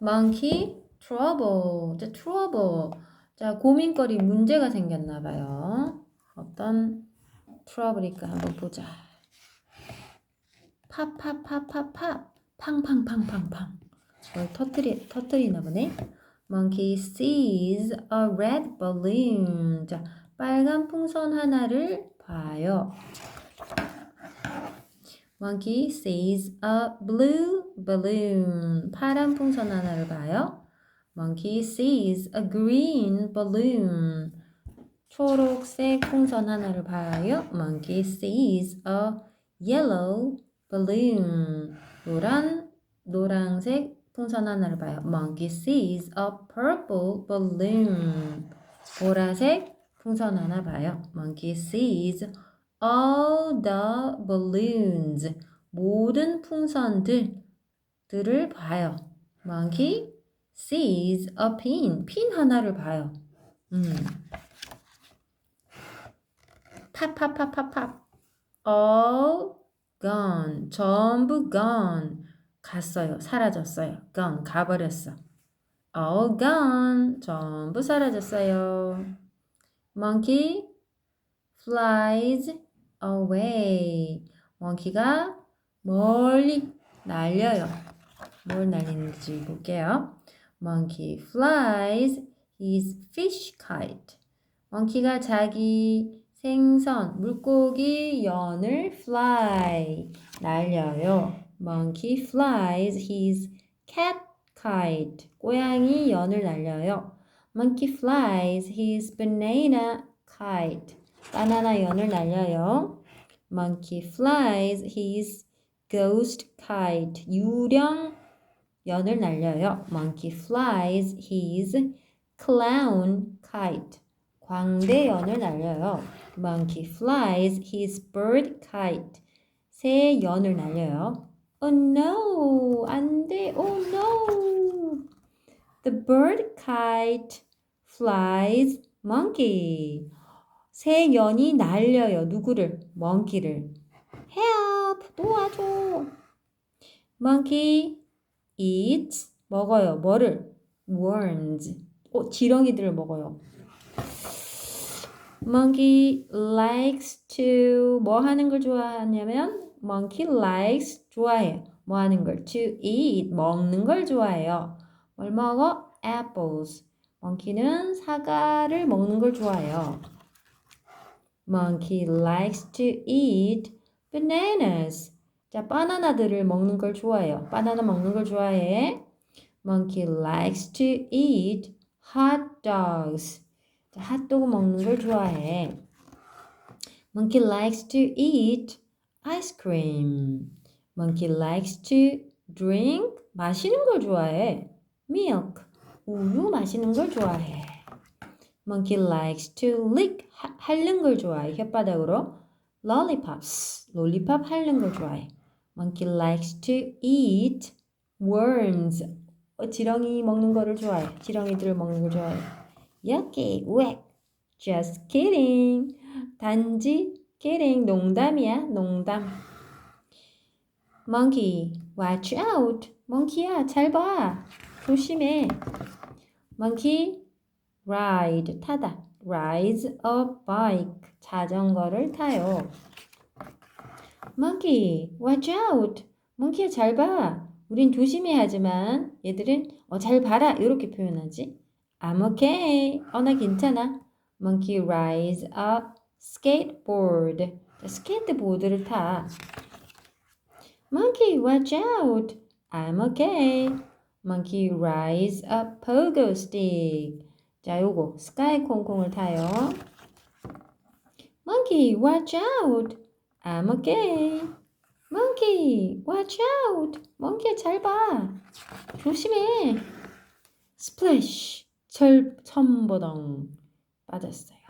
monkey trouble. 자, trouble. 자, 고민거리 문제가 생겼나 봐요. 어떤 트러블일까 한번 보자. 팝팝팝팝팝 팡팡팡팡팡 뭘 터트리 터트리나 보네. Monkey sees a red balloon. 자, 빨간 풍선 하나를 봐요. Monkey sees a blue balloon. 파란 풍선 하나를 봐요. Monkey sees a green balloon. 초록색 풍선 하나를 봐요. Monkey sees a yellow balloon. 노란 노란색 풍선 하나를 봐요. Monkey sees a purple balloon. 보라색 풍선 하나 봐요. Monkey sees all the balloons. 모든 풍선들 들을 봐요. Monkey sees a pin. 핀 하나를 봐요. 음. 팝팝팝팝팝. all gone. 전부 gone. 갔어요. 사라졌어요. gone. 가버렸어. all gone. 전부 사라졌어요. monkey flies away. 몽키가 멀리 날려요. 뭘 날리는지 볼게요. Monkey flies his fish kite. 몽키가 자기 생선, 물고기 연을 fly 날려요. Monkey flies his cat kite. 고양이 연을 날려요. Monkey flies his banana kite. 바나나 연을 날려요. Monkey flies his ghost kite. 유령 연을 날려요. Monkey flies his clown kite. 광대 연을 날려요. Monkey flies his bird kite. 새 연을 날려요. Oh no! 안 돼! Oh no! The bird kite flies monkey. 새 연이 날려요. 누구를? monkey를. Help! 도와줘! Monkey eats 먹어요. 뭐를? worms. 어, 지렁이들을 먹어요. Monkey likes to 뭐 하는 걸 좋아하냐면 Monkey likes 좋아해. 뭐 하는 걸? To eat 먹는 걸 좋아해요. 뭘 먹어? Apples. Monkey는 사과를 먹는 걸 좋아해요. Monkey likes to eat bananas. 자, 바나나들을 먹는 걸 좋아해요. 바나나 먹는 걸 좋아해. Monkey likes to eat hot dogs. 자, 핫도그 먹는 걸 좋아해. Monkey likes to eat ice cream. Monkey likes to drink 마시는 걸 좋아해. Milk 우유 마시는 걸 좋아해. Monkey likes to lick 하, 핥는 걸 좋아해. 혓바닥으로. Lollipops 롤리팝 핥는 걸 좋아해. Monkey likes to eat worms 어, 지렁이 먹는 거를 좋아해. 지렁이들을 먹는 걸 좋아해. Yucky, whack. Just kidding. 단지 kidding. 농담이야, 농담. Monkey, watch out. 몽키야, 잘 봐. 조심해. Monkey, ride, 타다. rides a bike. 자전거를 타요. Monkey, watch out. 몽키야, 잘 봐. 우린 조심해야 하지만 얘들은 어, 잘 봐라. 이렇게 표현하지. I'm okay. 어, 나 괜찮아. Monkey rides a skateboard. 자, 스케이트보드를 타. Monkey, watch out. I'm okay. Monkey rides a pogo stick. 자, 요거 스카이 콩콩을 타요. Monkey, watch out. I'm okay. Monkey, watch out. 몽키야 잘 봐. 조심해. Splash. 철 첨버덩 빠졌어요.